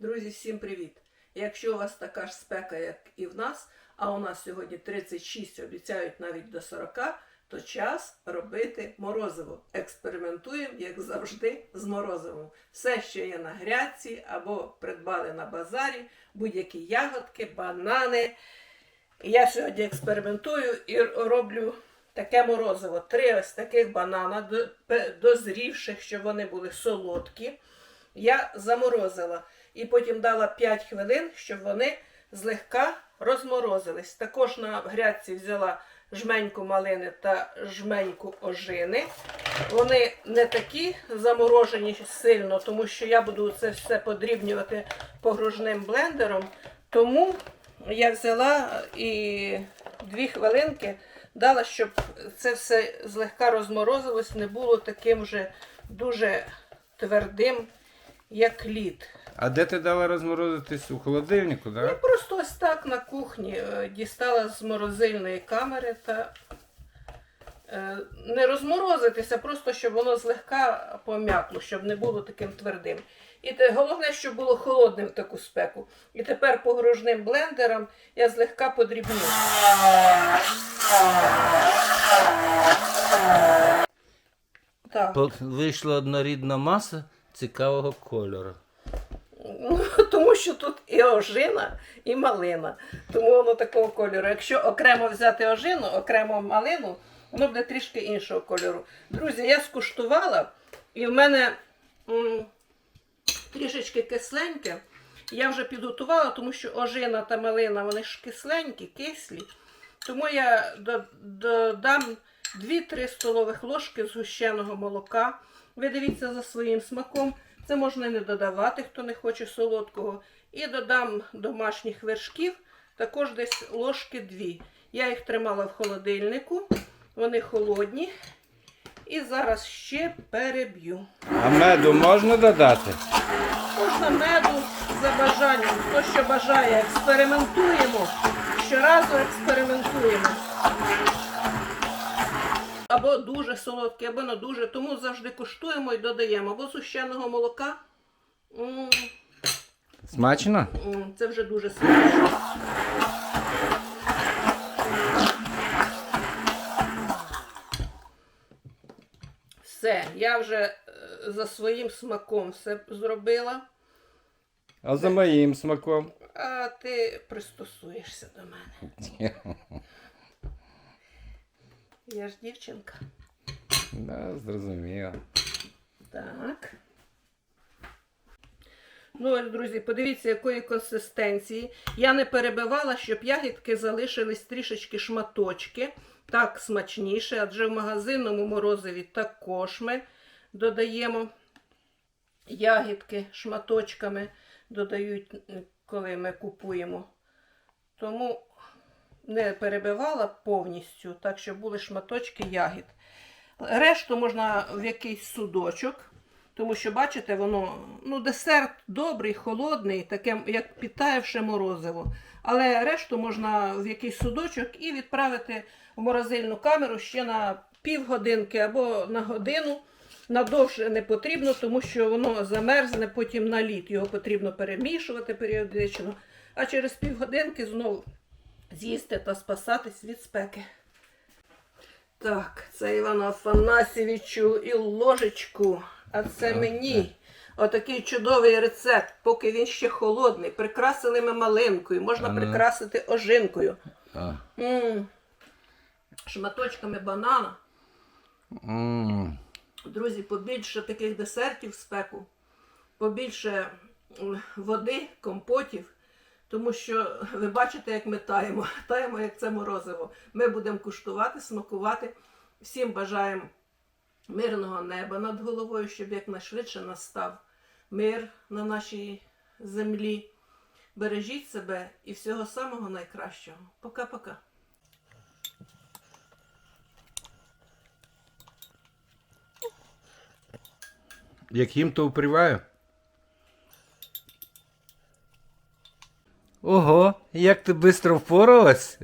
Друзі, всім привіт! Якщо у вас така ж спека, як і в нас, а у нас сьогодні 36, обіцяють навіть до 40, то час робити морозиво. Експериментуємо, як завжди, з морозивом. Все, що є на грядці або придбали на базарі, будь-які ягодки, банани. Я сьогодні експериментую і роблю таке морозиво. Три ось таких банана, дозрівших, щоб вони були солодкі. Я заморозила і потім дала 5 хвилин, щоб вони злегка розморозились. Також на грядці взяла жменьку малини та жменьку ожини. Вони не такі заморожені сильно, тому що я буду це все подрібнювати погружним блендером. Тому я взяла і дві хвилинки дала, щоб це все злегка розморозилось, не було таким вже дуже твердим, як лід. А де ти дала розморозитись у холодильнику, Я так? просто ось так на кухні е, дістала з морозильної камери та е, не розморозитися, просто щоб воно злегка пом'якло, щоб не було таким твердим. І те, головне, щоб було холодним в таку спеку. І тепер погружним блендером я злегка подрібню. Так. Вийшла однорідна маса цікавого кольору. Ну, тому що тут і ожина, і малина. Тому воно такого кольору. Якщо окремо взяти ожину, окремо малину, воно буде трішки іншого кольору. Друзі, я скуштувала, і в мене м, трішечки кисленьке. Я вже підготувала, тому що ожина та малина вони ж кисленькі, кислі. Тому я додам 2-3 столових ложки згущеного молока. Ви дивіться за своїм смаком. Це можна не додавати, хто не хоче солодкого. І додам домашніх вершків, також десь ложки 2. Я їх тримала в холодильнику, вони холодні. І зараз ще переб'ю. А меду можна додати? Можна меду за бажанням. Хто що бажає, експериментуємо. Щоразу експериментуємо. Або дуже солодке, або не дуже. Тому завжди куштуємо і додаємо. Або зущеного молока. М, Смачно? м, Це вже дуже смачно. Все, я вже е, за своїм смаком все зробила. А за моїм смаком? А ти пристосуєшся до мене. Я ж дівчинка. Да, зрозуміло. Так. Ну, ось, друзі, подивіться, якої консистенції. Я не перебивала, щоб ягідки залишились трішечки шматочки. Так смачніше, адже в магазинному морозиві також ми додаємо ягідки шматочками, додають, коли ми купуємо. Тому не перебивала повністю, так щоб були шматочки ягід. Решту можна в якийсь судочок, тому що, бачите, воно ну, десерт добрий, холодний, таке, як підтаявше морозиво. Але решту можна в якийсь судочок і відправити в морозильну камеру ще на півгодинки або на годину. Надовше не потрібно, тому що воно замерзне потім на лід. Його потрібно перемішувати періодично. А через півгодинки знову з'їсти та спасатись від спеки. Так, це Івану Афанасьєвичу і ложечку. А це мені. Отакий чудовий рецепт, поки він ще холодний. Прикрасили ми малинкою, можна Ага. прикрасити ожинкою. А. м Шматочками банана. М. Друзі, побільше таких десертів в спеку, побільше води, компотів. Тому що ви бачите, як ми таємо. Таємо, як це морозиво. Ми будемо куштувати, смакувати. Всім бажаємо мирного неба над головою, щоб якнайшвидше настав мир на нашій землі. Бережіть себе і всього самого найкращого. Пока-пока. Яким то уприваю? Ого, як ти швидко впоралась?